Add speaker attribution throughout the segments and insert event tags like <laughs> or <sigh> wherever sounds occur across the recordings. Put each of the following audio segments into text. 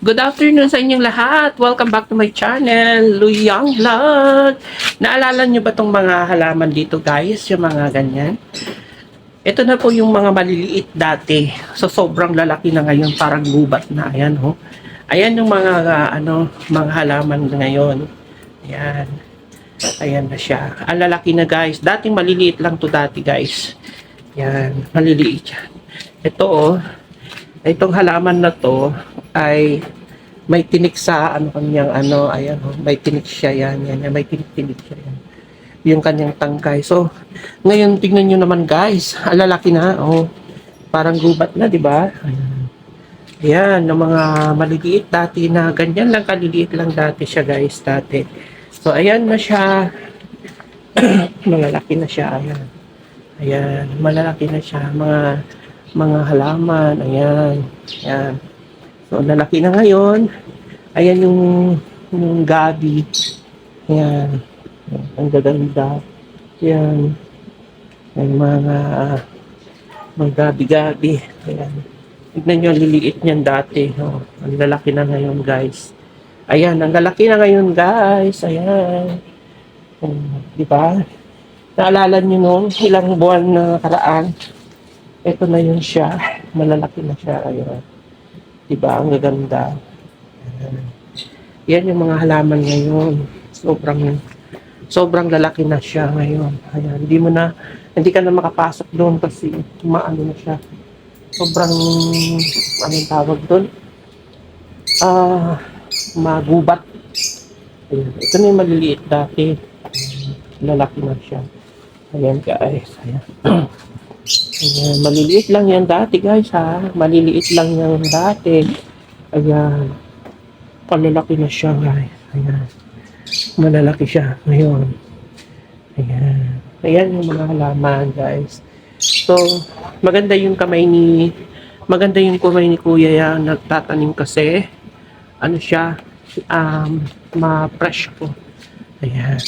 Speaker 1: Good afternoon sa inyong lahat. Welcome back to my channel, Luyang Vlog. Naalala nyo ba tong mga halaman dito guys? Yung mga ganyan? Ito na po yung mga maliliit dati. So sobrang lalaki na ngayon, parang gubat na. Ayan ho. Ayan yung mga ah, ano, mga halaman ngayon. Ayan. Ayan na siya. Ang lalaki na guys. Dating maliliit lang to dati guys. Ayan, maliliit yan. Ito oh, itong halaman na to ay may tinik sa ano kanyang ano, ayan oh, may tinik siya yan, yan, yan may tinik-tinik siya yan. Yung kanyang tangkay. So, ngayon tingnan nyo naman guys, ang <laughs> lalaki na, oh. Parang gubat na, di ba? Ayan, ng mga maliliit dati na ganyan lang kaliliit lang dati siya guys, dati. So, ayan na siya. <clears throat> Malalaki na siya, ayan. Ayan, malalaki na siya. Mga mga halaman, ayan, ayan. So, lalaki na ngayon. Ayan yung, yung gabi. Ayan. Ang gaganda. Ayan. Ang mga mga gabi-gabi. Ayan. Tignan nyo, liliit niyan dati. Oh, ang lalaki na ngayon, guys. Ayan, ang lalaki na ngayon, guys. Ayan. Um, di ba? Naalala nyo nung ilang buwan na karaan, ito na yun siya. Malalaki na siya. Ayun. Diba? Ang gaganda. Yan yung mga halaman ngayon. Sobrang sobrang lalaki na siya ngayon. Ayan. Hindi mo na hindi ka na makapasok doon kasi maano na siya. Sobrang anong tawag doon? Ah, magubat. Ayan. Ito na yung maliliit dati. Lalaki na siya. Ayan guys. Ayan. <clears throat> Ayan, maliliit lang yan dati guys ha. Maliliit lang yan dati. Ayan. Palalaki na siya guys. Ayan. Malalaki siya ngayon. Ayan. Ayan yung mga halaman guys. So, maganda yung kamay ni maganda yung kamay ni kuya yan nagtatanim kasi ano siya um, ma-fresh ko. Ayan.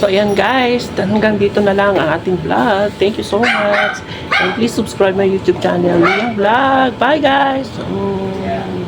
Speaker 1: So, ayan guys, hanggang dito na lang ang ating vlog. Thank you so much. And please subscribe my YouTube channel, Liang Vlog. Bye guys! Mm.